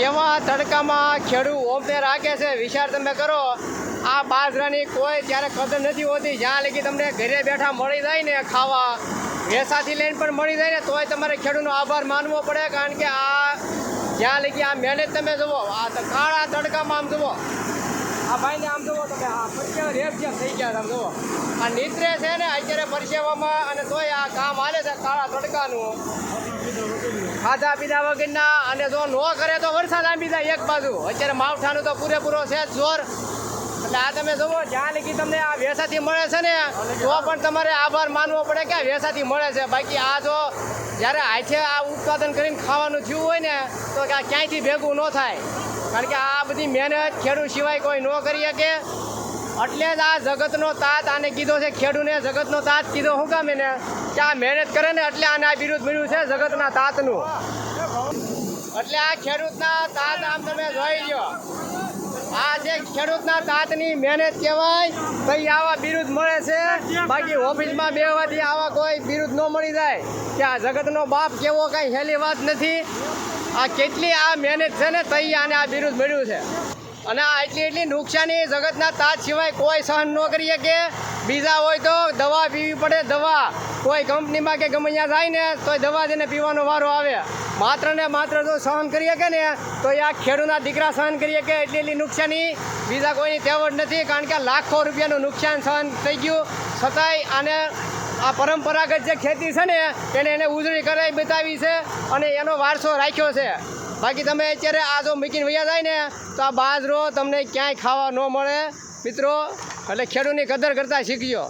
કેવા તડકામાં ખેડૂત ઓમને રાખે છે, વિચાર તમે કરો. આ બાજરાની કોઈ ત્યારે કદર નથી હોતી, જ્યાં લગી તમને ઘરે બેઠા મળી જાય ને ખાવા, વેસાથી લઈને પણ મળી જાય ને, તોય તમારે ખેડૂતનો આભાર માનવો પડે, કારણ કે આ જ્યાં લગી આ મહેનત તમે જુઓ, આ કાળા તડકામાં આમ જુઓ. આ ભાઈને આમ જુઓ તમે, આ પરસેવા રેપ જેમ થઈ ગયા આમ જુઓ. આ નીતરે છે ને, અત્યારે પરસેવામાં અને તોય આ કામ હાલે છે કાળા તડકાનું. ખાધા પીધા વગરના અને જો ન કરે તો વરસાદ આંબી જાય એક બાજુ. અત્યારે માવઠાનું તો પૂરેપૂરો છે જ જોર. એટલે આ તમે જુઓ, જ્યાં લગી તમને આ વેસાથી મળે છે ને, તો પણ તમારે આભાર માનવો પડે કે આ વેસાથી મળે છે. બાકી આ જો જ્યારે હાથે આ ઉત્પાદન કરીને ખાવાનું થયું હોય ને, તો ક્યાંયથી ભેગું ન થાય. કારણ કે આ બધી મહેનત ખેડૂત સિવાય કોઈ ન કરી શકે. એટલે જ આ જગતનો તાત આને કીધો છે, ખેડૂને જગતનો તાત કીધો. શું કામ એને? કે આ મહેનત કરે ને એટલે આને આ બિરુદ મળ્યું છે જગતના તાતનું. એટલે આ ખેડૂતના તાત આમ તમે જોઈ લો આ જે ખેડૂતના તાતની મહેનત કહેવાય ભાઈ આવા બિરુદ મળે છે. બાકી ઓફિસમાં બેવાથી આવા કોઈ બિરુદ ન મળી જાય. કે આ જગતનો બાપ કેવો કાંઈ હેલી વાત નથી. આ કેટલી આ મહેનત છે ને તઈ આને આ બિરુદ મળ્યું છે. અને આ એટલી નુકસાની જગતના તાજ સિવાય કોઈ સહન ન કરી શકે. બીજા હોય તો દવા પીવી પડે, દવા. કોઈ કંપનીમાં કે ગમે ત્યાં જાય ને તોય દવા તેને પીવાનો વારો આવે. માત્ર ને માત્ર જો સહન કરી શકે ને, તો એ આ ખેડૂતના દીકરા સહન કરી શકે. એટલી એટલી નુકસાની. બીજા કોઈની તેવડ નથી, કારણ કે લાખો રૂપિયાનું નુકસાન સહન થઈ ગયું. છતાંય આને આ પરંપરાગત જે ખેતી છે ને, એને એને ઉજળી કરાવી બતાવી છે અને એનો વારસો રાખ્યો છે. બાકી તમે અત્યારે આ જો મૂકીને વૈયા જાય ને, તો આ બાજરો તમને ક્યાંય ખાવા ન મળે. મિત્રો, એટલે ખેડૂતની કદર કરતા શીખજો.